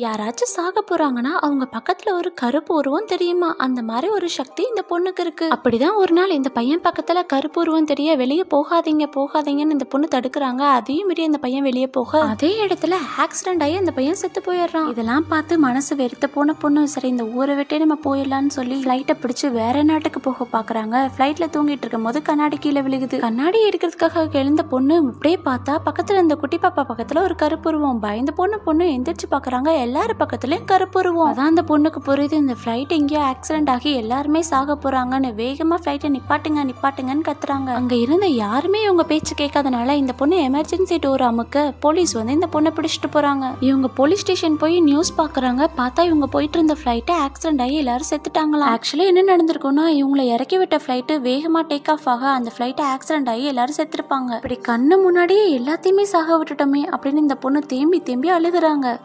யாராச்சும் சாக போறாங்கன்னா அவங்க பக்கத்துல ஒரு கருப்பு உருவம் தெரியுமா? அந்த மாதிரி ஒரு சக்தி இந்த பொண்ணுக்கு இருக்கு. அப்படிதான் ஒரு நாள் இந்த பையன் பக்கத்துல கருப்பு உருவம் தெரிய வெளியே போகாதீங்க போகாதீங்கன்னு இந்த பொண்ணு தடுக்கிறாங்க. அதையும் மீறி அந்த பையன் வெளியே போக. அதே இடத்துல ஆக்சிடென்ட் ஆகி அந்த பையன் செத்து போயிடுறான். இதெல்லாம் பார்த்து மனசு வெறுத்த போன பொண்ணு. சரி இந்த ஊரை விட்டே நம்ம போயிடலாம்னு சொல்லி ஃப்ளைட்டை பிடிச்சு வேற நாட்டுக்கு போக பாக்குறாங்க. ஃப்ளைட்ல தூங்கிட்டு இருக்கும் போது கண்ணாடி கீழே விழுகுது. கண்ணாடி எடுக்கிறதுக்காக எழுந்த பொண்ணு அப்படியே பார்த்தா பக்கத்துல இந்த குட்டி பாப்பா பக்கத்துல ஒரு கருப்புருவம் பயந்த பொண்ணு பொண்ணு எந்திரிச்சு பாக்குறாங்க. எல்லாரும் பக்கத்துலயும் கருப்புருவோம். அதான் அந்த பொண்ணுக்கு புரியுது இந்த ஃப்ளைட் எங்கேயோ ஆக்சிடென்ட் ஆகி எல்லாருமே சாக போறாங்கன்னு வேகமா ஃப்ளைட்டை நிப்பாட்டுங்க நிப்பாட்டுங்கன்னு கத்துறாங்க. அங்க இருந்த யாருமே இவங்க பேச்சு கேட்காதனால இந்த பொண்ணு எமர்ஜென்சி டோர் அமுக்க போலீஸ் வந்து இந்த பொண்ணை பிடிச்சிட்டு போறாங்க. இவங்க போலீஸ் ஸ்டேஷன் போய் நியூஸ் பாக்குறாங்க பார்த்தா இவங்க போயிட்டு இருந்த ஃப்ளைட்டு ஆக்சிடென்ட் ஆகி எல்லாரும் செத்துட்டாங்களாம். ஆக்சுவலி என்ன நடந்திருக்கும்னா இவங்களை இறக்கி விட்ட ஃப்ளைட்டு வேகமா டேக் ஆஃப் ஆக அந்த ஃப்ளைட் ஆக்சிடென்ட் ஆகி எல்லாரும் செத்துருப்பாங்க. இப்படி கண்ணு முன்னாடியே எல்லாத்தையுமே சாக விட்டுட்டோமே அப்படின்னு இந்த பொண்ணு தேம்பி தேம்பி அழுகுறாங்க.